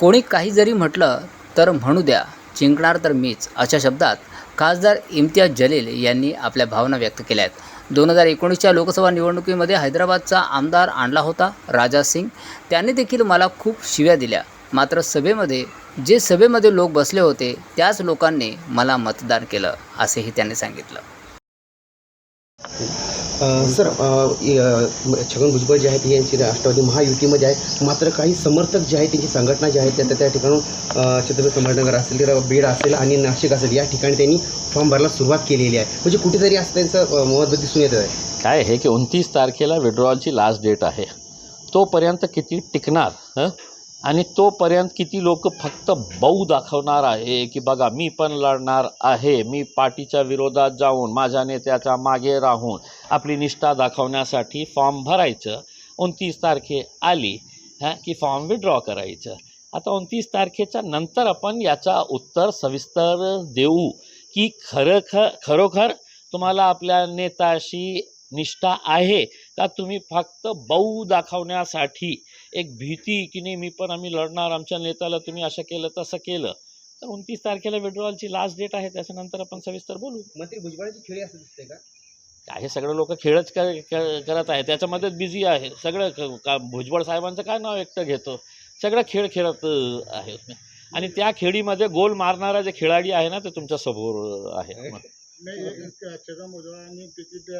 कोणी काही जरी म्हटलं तर म्हणू द्या जिंकणार तर मीच अशा शब्दात खासदार इम्तियाज जलील यांनी आपल्या भावना व्यक्त केल्या आहेत. दोन हजार एकोणीसच्या लोकसभा निवडणुकीमध्ये हैदराबादचा आमदार आणला होता राजा सिंग. त्यांनी देखील मला खूप शिव्या दिल्या. मात्र सभेमध्ये जे सभेमध्ये लोक बसले होते त्याच लोकांनी मला मतदान केलं असेही त्यांनी सांगितलं. सर छगन भुजबळ जे आहेत यांची राष्ट्रवादी महायुतीमध्ये आहे मात्र काही समर्थक जे आहेत त्यांची संघटना जी आहेत त्या त्या ठिकाणून छत्रपती संभाजीनगर असेल तर बीड असेल आणि नाशिक असेल या ठिकाणी त्यांनी फॉर्म भरायला सुरुवात केलेली आहे. म्हणजे कुठेतरी असं त्यांचं अ, मत दिसून येत आहे काय आहे की उनतीस तारखेला विड्रॉलची लास्ट डेट आहे. तोपर्यंत किती टिकणार हं? आणि तोपर्यंत किती लोक फक्त बऊ दाखवणार आहे की बघा मी पण लढणार आहे. मी पार्टीच्या विरोधात जाऊन माझ्या नेत्याच्या मागे राहून आपली निष्ठा दाखवण्यासाठी फॉर्म भरायचं. उनतीस तारखे आली हां की फॉर्म विड्रॉ करायचं. आता उनतीस तारखेच्या नंतर आपण याचा उत्तर सविस्तर देऊ की खरं ख खरोखर तुम्हाला आपल्या नेताशी निष्ठा आहे का? तुम्ही फक्त बऊ दाखवण्यासाठी एक भीती की नाही मी पण आम्ही लढणार आमच्या नेत्याला तुम्ही असं केलं तसं केलं. तर उनतीस तारखेला विड्रॉलची लास्ट डेट आहे त्याच्यानंतर आपण सविस्तर बोलू. मंत्री भुजबळाची खेळी असं दिसते का? काय हे सगळं लोक खेळच कर कर- करत आहे त्याच्यामध्येच बिझी आहे सगळं क- भुजबळ साहेबांचं काय नाव एकटं घेतो सगळं खेळ खेळत आहे आणि त्या खेळीमध्ये गोल मारणारा जे खेळाडी आहे ना ते तुमच्यासमोर अं, आहे छगन भुजबळांनी तिकीट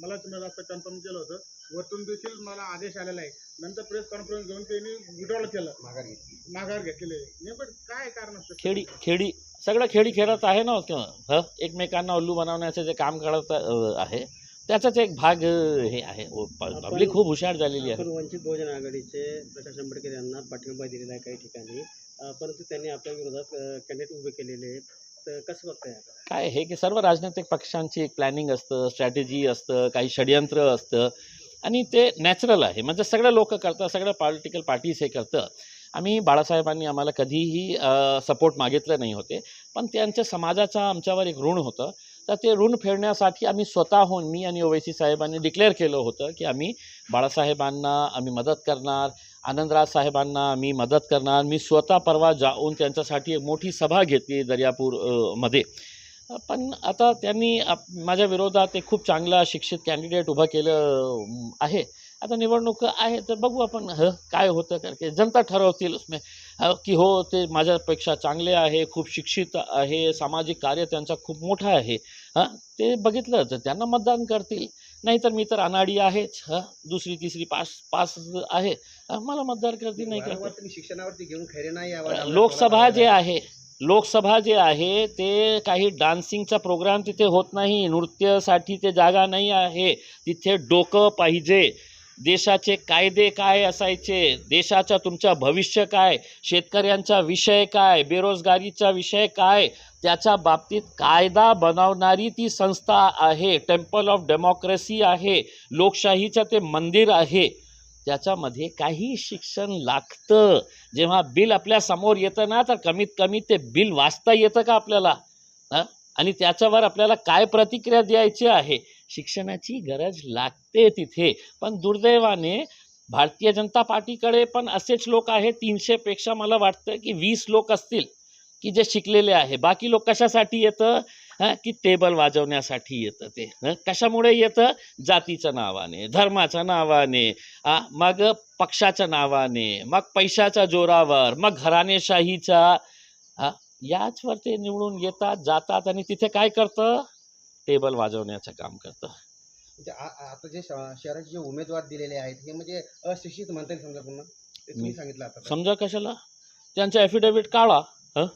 मलाच मिळालं असं कन्फर्म केलं होतं वरतून देखील मला आदेश आलेला आहे नंतर प्रेस कॉन्फरन्स घेऊन त्यांनी विड्रॉल केलं. माघार घेतली. माघार घेतलेले. नेमकं काय कारण असतं? खेळी खेळी सगळं खेळी खेळत आहे ना किंवा ह? एकमेकांना उल्लू बनवण्याचं जे काम करत अ, आहे त्याचाच एक भाग अ, हे आहे. पब्लिक खूप हुशार झालेली आहे. आपण वंचित बहुजन आघाडीचे प्रकाश आंबेडकर यांना पाठिंबा दिलेला आहे काही ठिकाणी. अ, परंतु त्यांनी आपल्या विरोधात कॅन्डिडेट उभे केलेले आहेत. तर कसं बघताय? काय हे की सर्व राजनैतिक पक्षांची एक प्लॅनिंग असतं स्ट्रॅटेजी असतं काही षडयंत्र असतं. आणि ते नॅचरल आहे. म्हणजे सगळं लोक करतात सगळं पॉलिटिकल पार्टीज हे करतं आम्ही बाळासाहेबांनी आम्हाला कधीही सपोर्ट मागितलं नाही होते. पण त्यांच्या समाजाचा आमच्यावर एक ऋण होतं. तर ते ऋण फेडण्यासाठी आम्ही स्वतःहून मी आणि ओवैसी साहेबांनी डिक्लेअर केलं होतं की आम्ही बाळासाहेबांना आम्ही मदत करणार आनंदराज साहेबांना आम्ही मदत करणार. मी स्वतः परवा जाऊन त्यांच्यासाठी एक मोठी सभा घेतली दर्यापूरमध्ये. पण आता त्यांनी आप माझ्या विरोधात एक खूप चांगला शिक्षित कॅन्डिडेट उभं केलं आहे. आता निवडणूक आहे तर बघू आपण ह काय होतं? कारण की जनता ठरवतील उसमे. की हो ते माझ्यापेक्षा चांगले आहे खूप शिक्षित आहे सामाजिक कार्य त्यांचा खूप मोठं आहे. हां ते बघितलं तर त्यांना मतदान करतील. नाहीतर मी तर अनाडी आहेच हां दुसरी तिसरी पास पास आहे. मला मतदान करतील नाही करतील. शिक्षणावरती घेऊन खैरे नाही यावर लोकसभा जे आहे लोकसभा जे आहे ते काही डान्सिंगचा प्रोग्राम तिथे होत नाही नृत्यासाठी ते जागा नाही आहे. तिथे डोकं पाहिजे. देशाचे कायदे काय असायचे? देशाचा तुमचं भविष्य काय? शेतकऱ्यांचा विषय काय? बेरोजगारीचा विषय काय? त्याच्या बाबतीत कायदा बनवणारी ती संस्था आहे. टेम्पल ऑफ डेमोक्रेसी आहे. लोकशाहीचं ते मंदिर आहे. त्याच्यामध्ये काही शिक्षण लागतं. जेव्हा बिल आपल्यासमोर येतं ना तर कमीत कमी ते बिल वाचता येतं का आपल्याला? आणि त्याच्यावर आपल्याला काय प्रतिक्रिया द्यायची आहे? शिक्षणाची गरज लागते तिथे. पण दुर्दैवाने भारतीय जनता पार्टीकडे पण असेच लोक आहेत तीनशेपेक्षा मला वाटतं की वीस लोक असतील की जे शिकलेले आहे. बाकी लोक कशासाठी येतं? हं? की टेबल वाजवण्यासाठी येतं ते हं? कशामुळे येतं? जातीच्या नावाने धर्माच्या नावाने मग पक्षाच्या नावाने मग पैशाच्या जोरावर मग घराणेशाहीच्या याचवर ते निवडून येतात जातात आणि तिथे काय करतं? टेबल वाजवण्याचं काम करतं. म्हणजे आ- आता जे शहराचे जे उमेदवार दिलेले आहेत हे म्हणजे अशिक्षित म्हणता येईल समजा पुन्हा? सांगितलं आता. समजा कशाला? त्यांचं ॲफिडेविट काढा हं?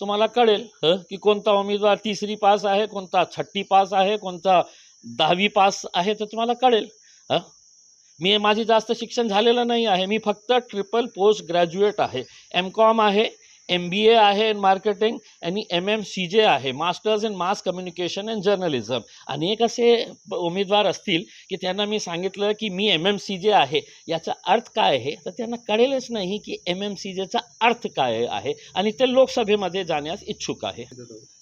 तुम्हाला कळेल हं? की कोणता उमेदवार तिसरी पास आहे कोणता छट्टी पास आहे कोणता दहावी पास आहे तर तुम्हाला कळेल हं? मी माझी जास्त शिक्षण झालेलं नाही आहे मी फक्त ट्रिपल पोस्ट ग्रॅज्युएट आहे एम कॉम आहे एम बी ए आहे इन मार्केटिंग आणि एम एम सी जे आहे masters in mass communication and journalism अनेक असे उमेदवार असतील की त्यांना मी सांगितलं की मी एम एम सी जे आहे याचा अर्थ काय आहे? तर त्यांना कळेलच नाही की एम एम सी जेचा अर्थ काय आहे आणि ते लोकसभेमध्ये जाण्यास इच्छुक आहे.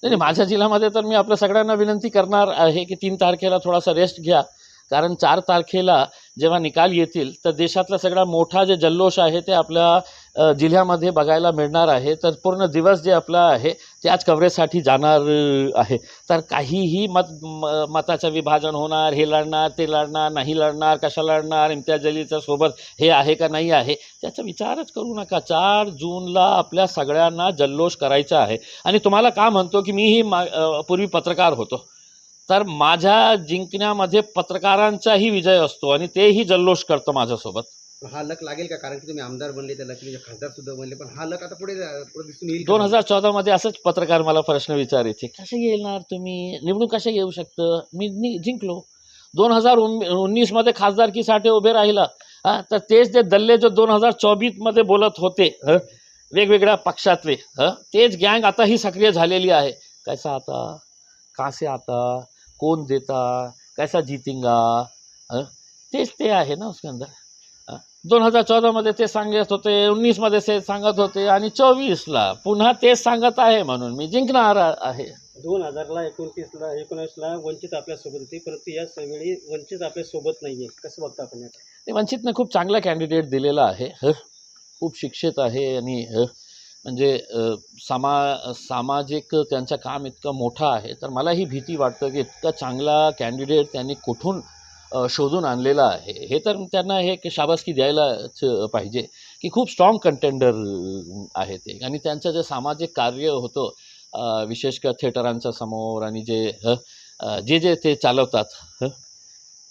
नाही माझ्या जिल्ह्यामध्ये तर मी आपल्या सगळ्यांना विनंती करणार आहे की तीन तारखेला थोडासा रेस्ट घ्या. कारण चार तारखेला जेव्हा निकाल येतील तर देशातला सगळा मोठा जे जल्लोष आहे ते आपल्या जिल्ह्यामध्ये बघायला मिळणार आहे. तर पूर्ण दिवस जे आपला आहे त्याच कव्हरेजसाठी जाणार आहे. तर काहीही मत म- मताचं विभाजन होणार हे लढणार ते लढणार नाही लढणार कशा लढणार इम्तियाज जलीलच्या सोबत हे आहे का नाही आहे त्याचा विचारच करू नका. चार जूनला आपल्या सगळ्यांना जल्लोष करायचा आहे. आणि तुम्हाला का म्हणतो की मीही मा पूर्वी पत्रकार होतो? तर माझ्या जिंकण्यामध्ये पत्रकारांचाही विजय असतो आणि तेही जल्लोष करतो माझ्यासोबत. पण हा लक लागेल का? कारण की तुम्ही आमदार बनले त्या लक खासदार सुद्धा बनले पण हा लक आता पुढे पुढे दिसून येईल दोन हजार चौदामध्ये असंच पत्रकार मला प्रश्न विचारायचे कसे येणार तुम्ही? निवडून कसे येऊ शकतं? मी जिंकलो. दोन हजार उन्नीसमध्ये खासदारकीसाठी उभे राहिला. हां तर तेच ते दल्ले जो दोन हजार चोवीसमध्ये बोलत होते हं, वेगवेगळ्या पक्षातले हं, तेच गँग आता ही सक्रिय झालेली आहे. कैसा आता? कासे आता? कोण देता? कैसा जितिंगा? तेच ते आहे ना उसके अंदर दोन हजार चौदामध्ये ते सांगत होते उन्नीसमध्ये ते सांगत होते आणि चोवीसला पुन्हा तेच सांगत आहे म्हणून मी जिंकणार आहे. दोन हजारला एकोणतीसला एकोणीसला वंचित आपल्यासोबत होती परंतु या वेळी वंचित आपल्यासोबत नाही आहे कसं बघता आपण यात? ते वंचितनं खूप चांगला कॅन्डिडेट दिलेला आहे ह. खूप शिक्षित आहे आणि ह. म्हणजे सामा सामाजिक त्यांचं काम इतकं मोठं आहे तर मला ही भीती वाटतं की इतका चांगला कॅन्डिडेट त्यांनी कुठून शोधून आणलेला आहे. हे तर त्यांना हे एक शाबासकी द्यायलाच पाहिजे की खूप स्ट्रॉंग कंटेंडर आहे ते. आणि त्यांचं जे सामाजिक कार्य होतं अ, विशेषतः थिएटरांच्या समोर आणि जे जे जे ते चालवतात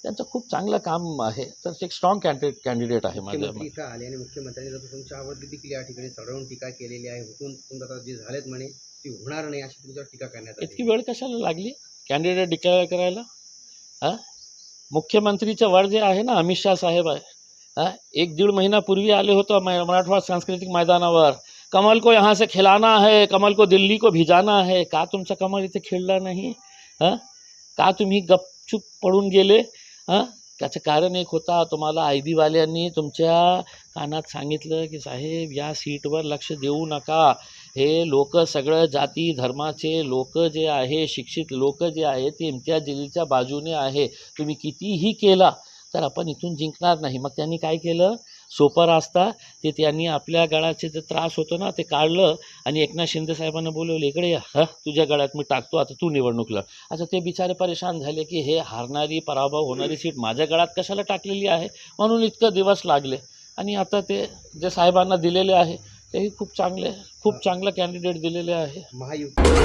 त्यांचं खूप चांगलं काम आहे. तर ते एक स्ट्रॉंग कॅन्डिडेट कॅन्डिडेट आहे माझ्या इथं आले आणि मुख्यमंत्र्यांनी जर तुमच्यावर देखील या ठिकाणी सडवून टीका केलेली आहे. हुकूम आता जे झालेत म्हणे ती होणार नाही अशी तुमच्यावर टीका करण्यात इतकी वेळ कशाला लागली? कॅन्डिडेट डिक्लेअर करायला? हां? मुख्यमंत्रीचं वर जे आहे ना अमित शाह साहेब आहे. हां एक दीड महिनापूर्वी आले होतं मराठवाडा सांस्कृतिक मैदानावर. कमल को यहाँ से खिलाना है कमल को दिल्ली को भिजाना है. का तुमचा कमल इथे खेळला नाही? हां? का तुम्ही गपचूप पडून गेले? हां? त्याचं कारण एक होता तुम्हाला आय बीवाल्यांनी तुमच्या कानात सांगितलं की साहेब या सीटवर लक्ष देऊ नका. हे लोक सगळं जाती धर्माचे लोक जे आहे शिक्षित लोक जे आहे ते इम्तियाज जलीलच्या बाजूने आहे. तुम्ही कितीही केला तर आपण इथून जिंकणार नाही. मग त्यांनी काय केलं? सोपा रास्ता ते त्यांनी आपल्या गळाचे जे त्रास होतो ना ते काढलं आणि एकनाथ शिंदे साहेबांना बोलवले इकडे या हं? तुझ्या गळ्यात मी टाकतो आता तू निवडणूक लढ ते बिचारे परेशान झाले की हे हारणारी पराभव होणारी सीट माझ्या गळ्यात कशाला टाकलेली आहे? म्हणून इतकं दिवस लागले. आणि आता ते जे साहेबांना दिलेले आहे तेही खूप चांगले खूप चांगलं कॅन्डिडेट दिलेले आहे. महायुती.